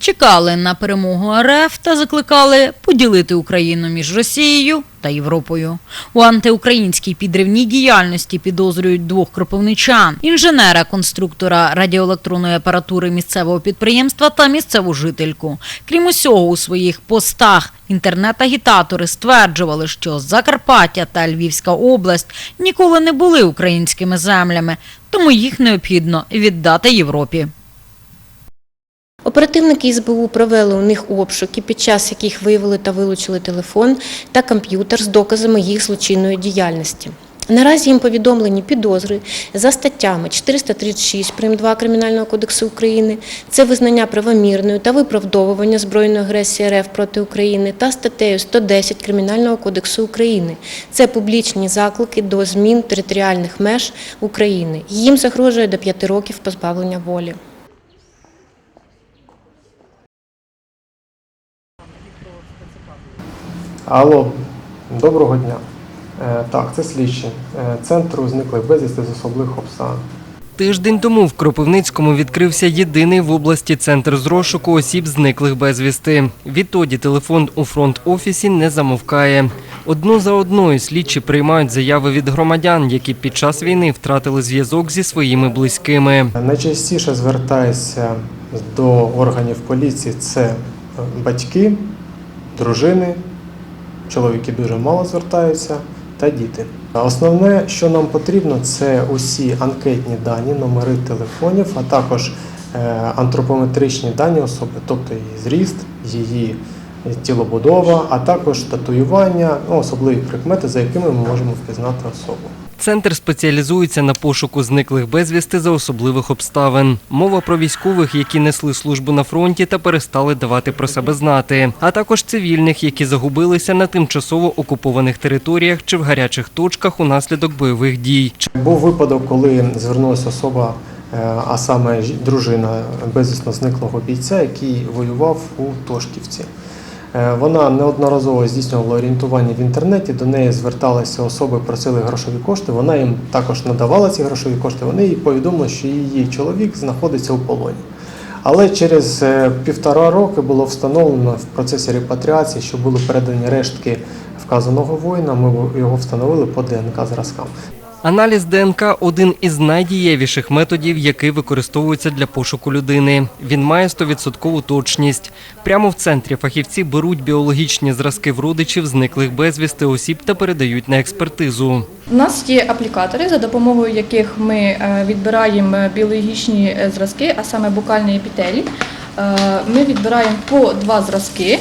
Чекали на перемогу РФ та закликали поділити Україну між Росією та Європою. У антиукраїнській підривній діяльності підозрюють двох кропивничан – інженера, конструктора радіоелектронної апаратури місцевого підприємства та місцеву жительку. Крім усього, у своїх постах інтернет-агітатори стверджували, що Закарпаття та Львівська область ніколи не були українськими землями, тому їх необхідно віддати Європі. Оперативники СБУ провели у них обшуки, під час яких виявили та вилучили телефон та комп'ютер з доказами їх злочинної діяльності. Наразі їм повідомлені підозри за статтями 436 прим. 2 Кримінального кодексу України, це визнання правомірною та виправдовування збройної агресії РФ проти України та статтею 110 Кримінального кодексу України. Це публічні заклики до змін територіальних меж України. Їм загрожує до 5 років позбавлення волі. Алло, доброго дня. Е, Так, це слідчі е, центру зниклих безвісти з особливих обставин. Тиждень тому в Кропивницькому відкрився єдиний в області центр з розшуку осіб зниклих безвісти. Відтоді телефон у фронт-офісі не замовкає. Одну за одною слідчі приймають заяви від громадян, які під час війни втратили зв'язок зі своїми близькими. Найчастіше звертаюся до органів поліції це батьки, дружини, чоловіки дуже мало звертаються, та діти. Основне, що нам потрібно, це усі анкетні дані, номери телефонів, а також е, антропометричні дані особи, тобто її зріст, її тілобудова, а також татуювання, ну, особливі прикмети, за якими ми можемо впізнати особу. Центр спеціалізується на пошуку зниклих безвісти за особливих обставин. Мова про військових, які несли службу на фронті та перестали давати про себе знати, а також цивільних, які загубилися на тимчасово окупованих територіях чи в гарячих точках унаслідок бойових дій. Був випадок, коли звернулася особа, е, а саме дружина безвісно зниклого бійця, який воював у Тошківці. Е, Вона неодноразово здійснювала орієнтування в інтернеті, до неї зверталися особи, просили грошові кошти. Вона їм також надавала ці грошові кошти. Вони їй повідомили, що її чоловік знаходиться у полоні. Але через е, півтора роки було встановлено в процесі репатріації, що були передані рештки вказаного воїна. Ми його встановили по ДНК зразкам. Аналіз ДНК один із найдієвіших методів, який використовується для пошуку людини. Він має 100% точність. Прямо в центрі фахівці беруть біологічні зразки в родичів зниклих безвісти осіб та передають на експертизу. У нас є аплікатори, за допомогою яких ми е, відбираємо біологічні е, зразки, а саме букальні епітелі. Е, Ми відбираємо по два зразки.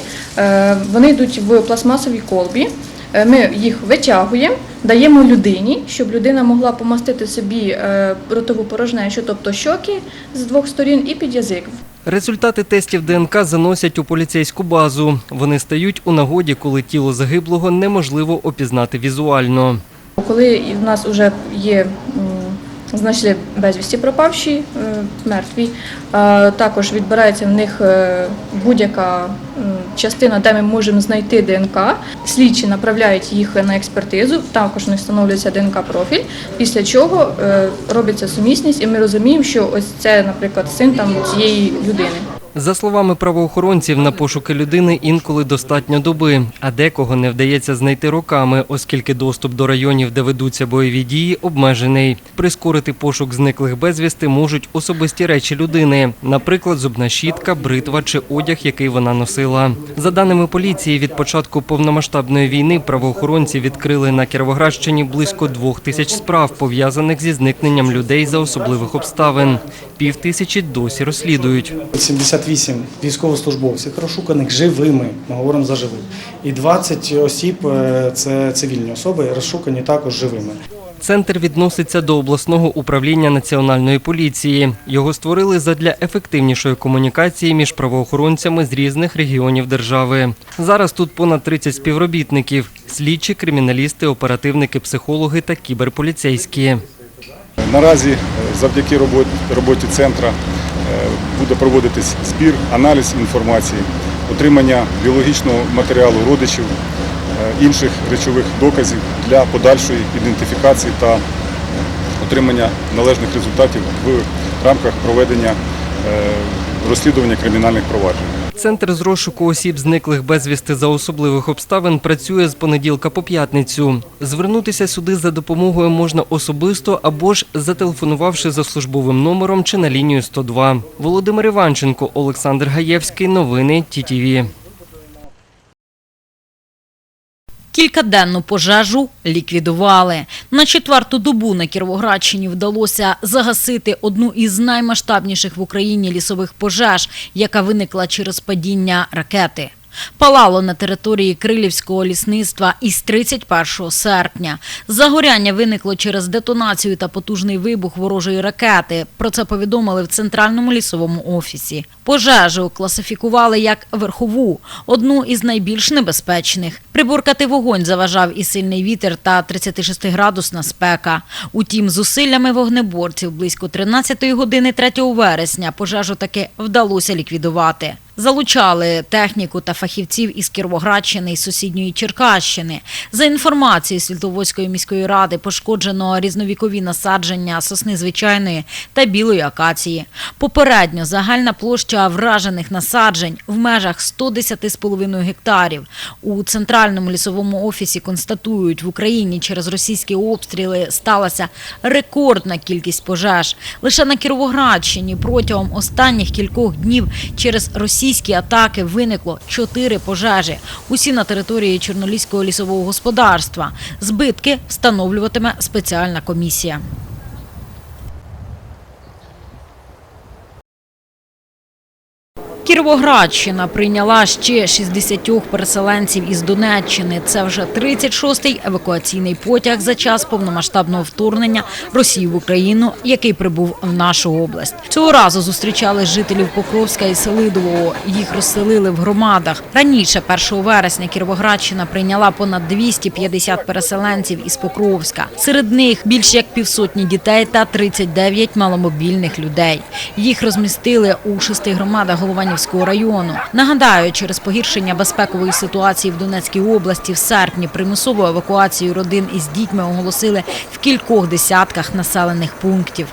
Вони йдуть в пластмасовій колбі. Е, Ми їх витягуємо, даємо людині, щоб людина могла помастити собі е, ротову порожнечу, тобто щоки з двох сторін і під язик. Результати тестів ДНК заносять у поліцейську базу. Вони стають у нагоді, коли тіло загиблого неможливо опізнати візуально. Коли в нас вже є знайшли безвісті пропавші, е, мертві, е, також відбирається в них е, будь-яка частина, де ми можемо знайти ДНК. Слідчі направляють їх на експертизу, також не встановлюється ДНК-профіль, після чого робиться сумісність, і ми розуміємо, що ось це, наприклад, син там цієї людини. За словами правоохоронців, на пошуки людини інколи достатньо доби, а декого не вдається знайти роками, оскільки доступ до районів, де ведуться бойові дії, обмежений. Прискорити пошук зниклих безвісти можуть особисті речі людини, наприклад, зубна щітка, бритва чи одяг, який вона носила. За даними поліції, від початку повномасштабної війни правоохоронці відкрили на Кіровоградщині близько двох тисяч справ, пов'язаних зі зникненням людей за особливих обставин. Пів тисячі досі розслідують. 78 військовослужбовців розшуканих живими, ми говоримо за живих. І 20 осіб е, це цивільні особи, розшукані також живими. Центр відноситься до обласного управління національної поліції. Його створили задля ефективнішої комунікації між правоохоронцями з різних регіонів держави. Зараз тут понад 30 співробітників: слідчі, криміналісти, оперативники, психологи та кіберполіцейські. Наразі завдяки роботі, роботі центру буде проводитись збір, аналіз інформації, отримання біологічного матеріалу родичів, е, інших речових доказів для подальшої ідентифікації та отримання належних результатів в рамках проведення е, розслідування кримінальних проваджень. Центр з розшуку осіб, зниклих безвісти за особливих обставин, працює з понеділка по п'ятницю. Звернутися сюди за допомогою можна особисто або ж зателефонувавши за службовим номером чи на лінію 102. Володимир Іванченко, Олександр Гаєвський. Новини ТІТІВІ. Кількаденну пожежу ліквідували. На четверту добу на Кіровоградщині вдалося загасити одну із наймасштабніших в Україні лісових пожеж, яка виникла через падіння ракети. Палало на території Крилівського лісництва із 31 серпня. Загоряння виникло через детонацію та потужний вибух ворожої ракети. Про це повідомили в центральному лісовому офісі. Пожежу класифікували як верхову, одну із найбільш небезпечних. Приборкати вогонь заважав і сильний вітер та 36-градусна спека. Утім, зусиллями вогнеборців близько 13 години 3 вересня пожежу таки вдалося ліквідувати. Залучали техніку та фахівців із Кіровоградщини і сусідньої Черкащини. За інформацією Світловодської міської ради пошкоджено різновікові насадження сосни звичайної та білої акації. Попередньо загальна площа вражених насаджень в межах 110,5 гектарів. У центральному лісовому офісі констатують, в Україні через російські обстріли сталася рекордна кількість пожеж. Лише на Кіровоградщині протягом останніх кількох днів через російські атаки виникло чотири пожежі. Усі на території Чорноліського лісового господарства. Збитки встановлюватиме спеціальна комісія. Кіровоградщина прийняла ще 60 переселенців із Донеччини. Це вже 36-й евакуаційний потяг за час повномасштабного вторгнення Росії в Україну, який прибув в нашу область. Цього разу зустрічали жителів Покровська і Селидового. Їх розселили в громадах. Раніше, 1 вересня, Кіровоградщина прийняла понад 250 переселенців із Покровська. Серед них більш як півсотні дітей та 39 маломобільних людей. Їх розмістили у шести громадах Голованівського району. Нагадаю, через погіршення безпекової ситуації в Донецькій області в серпні примусову евакуацію родин із дітьми оголосили в кількох десятках населених пунктів.